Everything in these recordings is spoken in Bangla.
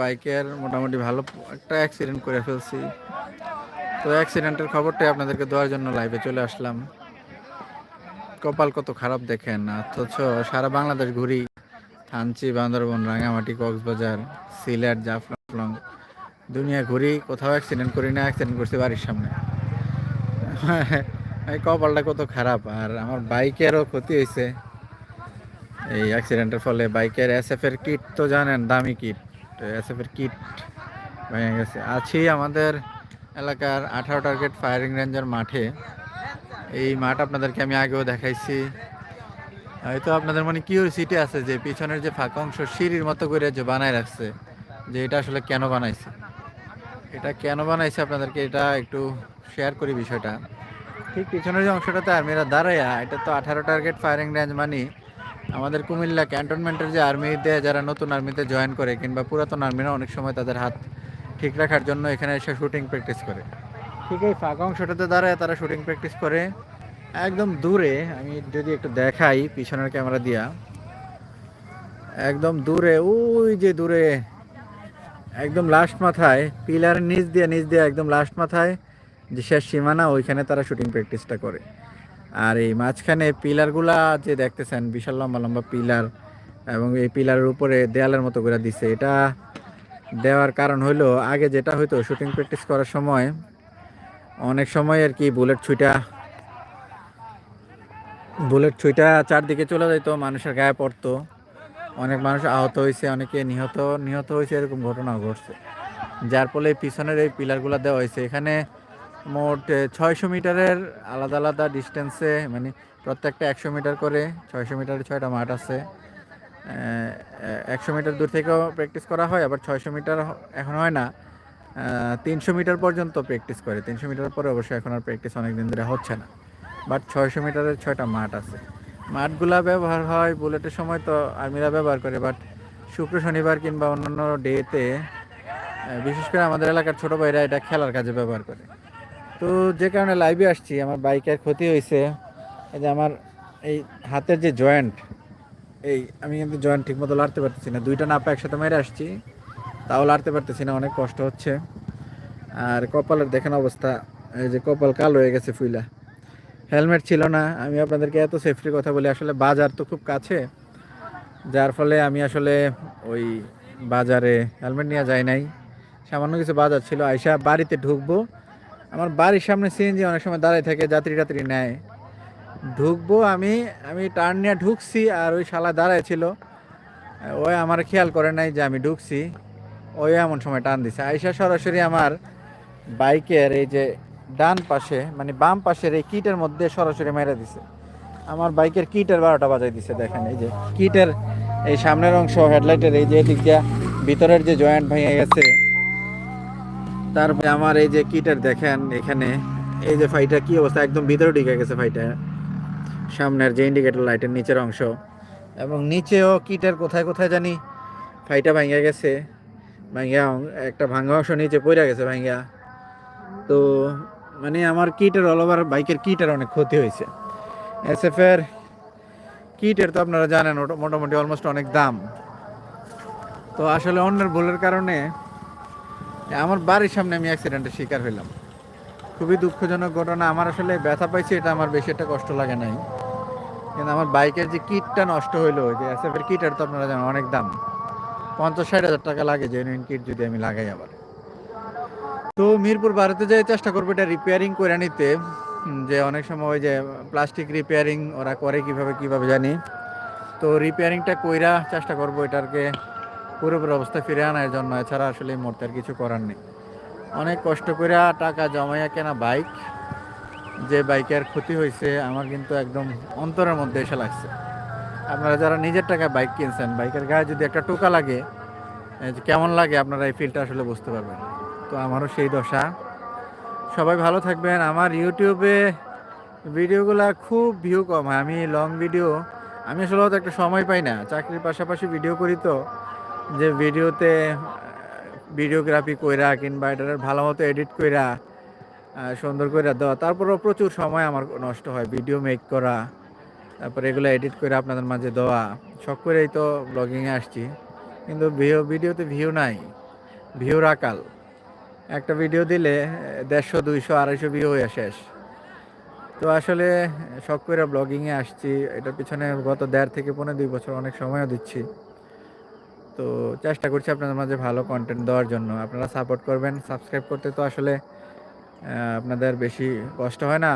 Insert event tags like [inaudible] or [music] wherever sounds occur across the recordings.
বাইকের মোটামুটি ভালো একটা অ্যাক্সিডেন্ট করে ফেলছি। তো অ্যাক্সিডেন্টের খবরটাই আপনাদেরকে দেওয়ার জন্য লাইভে চলে আসলাম। কপাল কত খারাপ দেখেন, অথচ সারা বাংলাদেশ ঘুরি। থানচি, বান্দরবন, রাঙামাটি, কক্সবাজার, সিলেট, জাফলং, দুনিয়া ঘুরি, কোথাও অ্যাক্সিডেন্ট করি না অ্যাক্সিডেন্ট করছি বাড়ির সামনে। [laughs] এই কপালটা কত খারাপ, আর আমার বাইকেরও ক্ষতি হয়েছে এই অ্যাক্সিডেন্টের ফলে বাইকের এস এফ এর কিট তো জানেন, দামি কিট এস এর কিট ভেঙে গেছে। আছি আমাদের এলাকার আঠারো টার্গেট ফায়ারিং রেঞ্জের মাঠে। এই মাঠ আপনাদেরকে আমি আগেও দেখাইছি। হয়তো আপনাদের মনে কিউরিসিটি আছে যে পিছনের যে ফাঁকা অংশ সিঁড়ির মতো করে যে বানায় রাখছে, যে এটা আসলে কেন বানাইছে? এটা কেন বানাইছে আপনাদেরকে এটা একটু শেয়ার করি বিষয়টা। ঠিক পিছনের যে অংশটাতে আর্মিরা দাঁড়াইয়া, এটা তো আঠারো টার্গেট ফায়ারিং রেঞ্জ মানে আমাদের কুমিল্লা ক্যান্টনমেন্টের যে আর্মিতে যারা নতুন আর্মিতে জয়েন করে কিংবা পুরাতন আর্মিরা অনেক সময় তাদের হাত ঠিক রাখার জন্য এখানে এসে শুটিং প্র্যাকটিস করে। ঠিক এই ফাঁকা অংশটাতে দাঁড়ায় তারা শুটিং প্র্যাকটিস করে। একদম দূরে, আমি যদি একটু দেখাই পিছনের ক্যামেরা দিয়া। একদম দূরে, ওই যে দূরে, একদম লাস্ট মাথায় পিলার নিচ দিয়ে নিচ দিয়ে একদম লাস্ট মাথায়, যে শেষ সীমানা, ওইখানে তারা শুটিং প্র্যাকটিসটা করে। আর এই মাঝখানে পিলারগুলা যে দেখতেছেন, বিশাল লম্বা লম্বা পিলার এবং এই পিলারের উপরে দেয়ালের মতো করে দিছে। এটা দেওয়ার কারণ হলো আগে যেটা হয়তো শুটিং প্র্যাকটিস করার সময় অনেক সময় আর কি বুলেট ছুইটা বুলেট ছুইটা চারদিকে চলে যেত মানুষের গায়ে পড়তো। অনেক মানুষ আহত হয়েছে অনেকে নিহত নিহত হয়েছে এরকম ঘটনা ঘটছে। যার ফলে পিছনের এই পিলারগুলো দেওয়া হয়েছে এখানে মোট ছয়শো মিটারের আলাদা আলাদা ডিস্টেন্সে মানে প্রত্যেকটা একশো মিটার করে ছয়শো মিটারের ছয়টা মাঠ আছে। একশো মিটার দূর থেকেও প্র্যাকটিস করা হয়, আবার ছয়শো মিটার এখন হয় না। তিনশো মিটার পর্যন্ত প্র্যাকটিস করে, তিনশো মিটার পরে অবশ্যই এখন আর প্র্যাকটিস অনেক দিন ধরে হচ্ছে না। বাট ছয়শো মিটারের ছয়টা মাঠ আছে। মাঠগুলা ব্যবহার হয় বুলেটের সময় তো আর্মিরা ব্যবহার করে বাট শুক্র, শনিবার কিংবা অন্যান্য ডেতে বিশেষ করে আমাদের এলাকার ছোটো ভাইরা এটা খেলার কাজে ব্যবহার করে। তো যে কারণে লাইভে আসছি, আমার বাইকের ক্ষতি হয়েছে এই যে আমার এই হাতের যে জয়েন্ট এই আমি কিন্তু জয়েন্ট ঠিক মতো লাড়তে পারতেছি না। দুইটা নাপা একসাথে মেরে আসছি, তাও লাড়তে পারতেছি না, অনেক কষ্ট হচ্ছে। আর কপালের দেখেন অবস্থা, এই যে কপাল কালো হয়ে গেছে ফুইলা। হেলমেট ছিল না, আমি আপনাদেরকে এত সেফটির কথা বলি, আসলে বাজার তো খুব কাছে। যার ফলে আমি আসলে ওই বাজারে হেলমেট নিয়ে যাই নাই। সামান্য কিছু বাজার ছিল, আইসা বাড়িতে ঢুকবো আমার বাড়ির সামনে সিএনজি অনেক সময় দাঁড়ায় থাকে, যাত্রী টাত্রী নেয়। ঢুকবো আমি আমি টার্ন নিয়ে ঢুকছি আর ওই শালা দাঁড়ায় ছিল। ওই আমার খেয়াল করে নাই যে আমি ঢুকছি। ওই এমন সময় টান দিছে। আইসা সরাসরি আমার বাইকের এই যে ডান পাশে মানে বাম পাশের এই কিটের মধ্যে সরাসরি মেরে দিছে। আমার বাইকের কিটের বারোটা বাজাই দিছে, দেখেন এই যে কিটের এই সামনের অংশ, হেডলাইটের এই যে এদিক দিয়া ভিতরের যে জয়েন্ট ভেঙে গেছে তারপরে আমার এই যে কিটের দেখেন এখানে, এই যে ফাইটা কি অবস্থা? একদম ভিতরে ঢুকে গেছে ফাইটা। সামনের যে ইন্ডিকেটর লাইটের নিচের অংশ। এবং নিচেও কিটের কোথায় কোথায় জানি ফাইটা ভাঙিয়া গেছে। ভাঙ্গা একটা ভাঙ্গা অংশ নিচে পড়ে গেছে ভাঙ্গা তো মানে আমার কিটের অল ওভার বাইকের কিটের অনেক ক্ষতি হয়েছে। এস এফ এর কিটের তো আপনারা জানেন মোটামুটি অলমোস্ট অনেক দাম। তো আসলে অন্যের ভুলের কারণে আমার বাড়ির সামনে আমি অ্যাক্সিডেন্টের শিকার হইলাম। খুবই দুঃখজনক ঘটনা। আমার আসলে ব্যথা পাইছি, এটা আমার বেশি একটা কষ্ট লাগে নাই। কিন্তু আমার বাইকের যে কিটটা নষ্ট হইল যে এস এফ এর কিটের তো আপনারা জানেন, অনেক দাম। পঞ্চাশ ষাট হাজার টাকা লাগে জেনুইন কিট যদি আমি লাগাই আবার। তো মিরপুর বাড়িতে যাই চেষ্টা করব এটা রিপেয়ারিং করে নিতে। যে অনেক সময় ওই যে প্লাস্টিক রিপেয়ারিং ওরা করে কীভাবে কীভাবে জানি। তো রিপেয়ারিংটা কইরা চেষ্টা করব এটাকে পুরোপুরি অবস্থা ফিরে আনার জন্য, এছাড়া আসলে এই মুহূর্তে আর কিছু করার নেই। অনেক কষ্ট করে টাকা জমাইয়া কেনা বাইক, যে বাইকের ক্ষতি হয়েছে আমার কিন্তু একদম অন্তরের মধ্যে এসে লাগছে। আপনারা যারা নিজের টাকায় বাইক কিনছেন, বাইকের গায়ে যদি একটা টোকা লাগে কেমন লাগে, আপনারা এই ফিলটা আসলে বুঝতে পারবেন। তো আমারও সেই দশা। সবাই ভালো থাকবেন। আমার ইউটিউবে ভিডিওগুলো খুব ভিউ কম হয়। আমি লং ভিডিও আমি আসলে একটা সময় পাই না। চাকরির পাশাপাশি ভিডিও করি তো। যে ভিডিওতে, ভিডিওগ্রাফি কইরা কিংবা এটার ভালো মতো এডিট কইরা সুন্দর করে দেওয়া, তারপরেও প্রচুর সময় আমার নষ্ট হয় ভিডিও মেক করা, তারপরে এগুলো এডিট করে আপনাদের মাঝে দেওয়া, শখ করেই তো ব্লগিংয়ে আসছি। কিন্তু ভিডিও ভিডিওতে ভিউ নাই, ভিউর আকাল। একটা ভিডিও দিলে দেড়শো, দুইশো, আড়াইশো ভিউ হয়ে শেষ। তো আসলে শখ করে ব্লগিংয়ে আসছি, এটার পিছনে গত দেড় থেকে পনেরো, দুই বছর অনেক সময়ও দিচ্ছি। তো চেষ্টা করছি আপনাদের মাঝে ভালো কন্টেন্ট দেওয়ার জন্য। আপনারা সাপোর্ট করবেন সাবস্ক্রাইব করতে তো আসলে আপনাদের বেশি কষ্ট হয় না।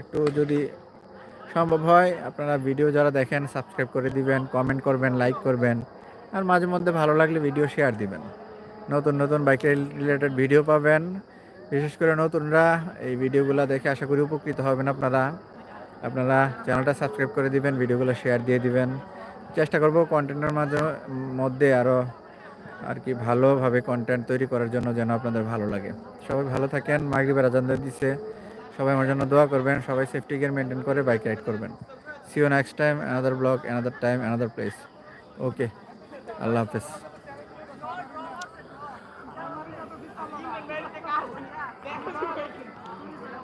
একটু যদি সম্ভব হয়, আপনারা ভিডিও যারা দেখেন সাবস্ক্রাইব করে দিবেন কমেন্ট করবেন লাইক করবেন, আর মাঝে মধ্যে ভালো লাগলে ভিডিও শেয়ার দিবেন। নতুন নতুন বাইকের রিলেটেড ভিডিও পাবেন। বিশেষ করে নতুনরা এই ভিডিওগুলো দেখে আশা করি উপকৃত হবেন আপনারা। আপনারা চ্যানেলটা সাবস্ক্রাইব করে দিবেন ভিডিওগুলো শেয়ার দিয়ে দিবেন। চেষ্টা করব কন্টেন্টের মাঝে, মধ্যে আরও আর কি ভালোভাবে কন্টেন্ট তৈরি করার জন্য যেন আপনাদের ভালো লাগে। সবাই ভালো থাকেন, মাগরিবের আজান দিচ্ছে সবাই আমার জন্য দোয়া করবেন, সবাই সেফটি গিয়ার মেনটেন করে বাইক রাইড করবেন। So next time another blog another time another place okay আল্লাহ হাফেজ।